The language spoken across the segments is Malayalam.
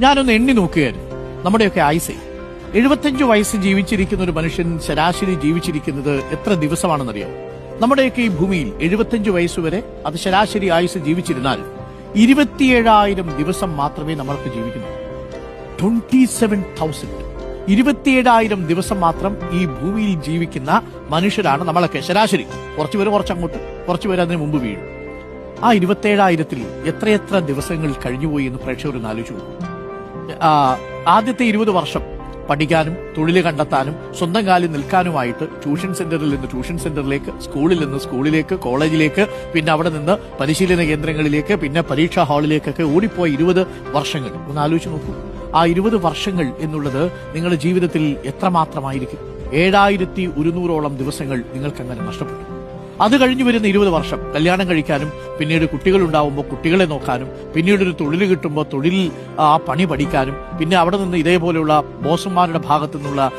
ഞാനൊന്ന് എണ്ണി നോക്കുകയായിരുന്നു നമ്മുടെയൊക്കെ ആയുസേ എഴുപത്തഞ്ച് വയസ്സ് ജീവിച്ചിരിക്കുന്ന ഒരു മനുഷ്യൻ ശരാശരി ജീവിച്ചിരിക്കുന്നത് എത്ര ദിവസമാണെന്നറിയോ നമ്മുടെയൊക്കെ ഈ ഭൂമിയിൽ എഴുപത്തഞ്ച് വയസ്സ് വരെ അത് ശരാശരി ആയുസ് ജീവിച്ചിരുന്നാൽ ഇരുപത്തിയേഴായിരം ദിവസം മാത്രമേ നമ്മൾക്ക് ജീവിക്കുന്നു. ട്വന്റി സെവൻ തൗസൻഡ് ഇരുപത്തിയേഴായിരം ദിവസം മാത്രം ഈ ഭൂമിയിൽ ജീവിക്കുന്ന മനുഷ്യരാണ് നമ്മളൊക്കെ. ശരാശരി. കുറച്ചു പേര് കുറച്ചങ്ങോട്ട്. കുറച്ചുപേർ അതിന് മുമ്പ് വീഴും. ആ ഇരുപത്തിയേഴായിരത്തിൽ എത്രയെത്ര ദിവസങ്ങൾ കഴിഞ്ഞുപോയി എന്ന് പ്രേക്ഷകർ ആലോചിച്ചു ആദ്യത്തെ ഇരുപത് വർഷം പഠിക്കാനും തൊഴിൽ കണ്ടെത്താനും സ്വന്തം കാലിൽ നിൽക്കാനുമായിട്ട് ട്യൂഷൻ സെന്ററിൽ നിന്ന് ട്യൂഷൻ സെന്ററിലേക്ക് സ്കൂളിൽ നിന്ന് സ്കൂളിലേക്ക് കോളേജിലേക്ക് പിന്നെ അവിടെ നിന്ന് പരിശീലന കേന്ദ്രങ്ങളിലേക്ക് പിന്നെ പരീക്ഷാ ഹാളിലേക്കൊക്കെ ഓടിപ്പോയ ഇരുപത് വർഷങ്ങൾ. ഒന്ന് ആലോചിച്ച് നോക്കൂ. ആ ഇരുപത് വർഷങ്ങൾ എന്നുള്ളത് നിങ്ങളുടെ ജീവിതത്തിൽ എത്രമാത്രമായിരിക്കും? ഏഴായിരത്തി ഒരുന്നൂറോളം ദിവസങ്ങൾ നിങ്ങൾക്ക് അങ്ങനെ നഷ്ടപ്പെട്ടു. അത് കഴിഞ്ഞു വരുന്ന ഇരുപത് വർഷം. കല്യാണം കഴിക്കാനും പിന്നീട് കുട്ടികൾ ഉണ്ടാവുമ്പോൾ കുട്ടികളെ നോക്കാനും പിന്നീട് ഒരു തൊഴിൽ കിട്ടുമ്പോൾ തൊഴിൽ ആ പണി പഠിക്കാനും പിന്നെ അവിടെ നിന്ന് ഇതേപോലെയുള്ള ബോസന്മാരുടെ ഭാഗത്തു നിന്നുള്ള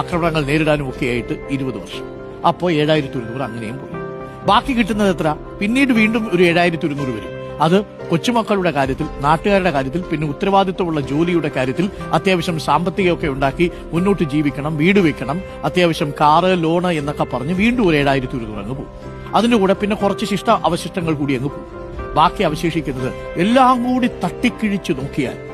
ആക്രമണങ്ങൾ നേരിടാനും ഒക്കെ ആയിട്ട് ഇരുപത് വർഷം. അപ്പോൾ ഏഴായിരത്തി ഒരുന്നൂറ് അങ്ങനെയും പോയി. ബാക്കി കിട്ടുന്നത് എത്ര? പിന്നീട് വീണ്ടും ഒരു ഏഴായിരത്തി ഒരുന്നൂറ് വരും. അത് കൊച്ചുമക്കളുടെ കാര്യത്തിൽ നാട്ടുകാരുടെ കാര്യത്തിൽ പിന്നെ ഉത്തരവാദിത്വമുള്ള ജോലിയുടെ കാര്യത്തിൽ അത്യാവശ്യം സാമ്പത്തികമൊക്കെ ഉണ്ടാക്കി മുന്നോട്ട് ജീവിക്കണം വീട് വെക്കണം അത്യാവശ്യം കാറ് ലോണ് എന്നൊക്കെ പറഞ്ഞ് വീണ്ടും ഒരു ഏഴായിരത്തി ഒരു അങ്ങ് പോകും. അതിന്റെ കൂടെ പിന്നെ കുറച്ച് ശിഷ്ട അവശിഷ്ടങ്ങൾ കൂടി അങ്ങ് പോകും. ബാക്കി അവശേഷിക്കുന്നത് എല്ലാം കൂടി തട്ടിക്കിഴിച്ചു നോക്കിയാൽ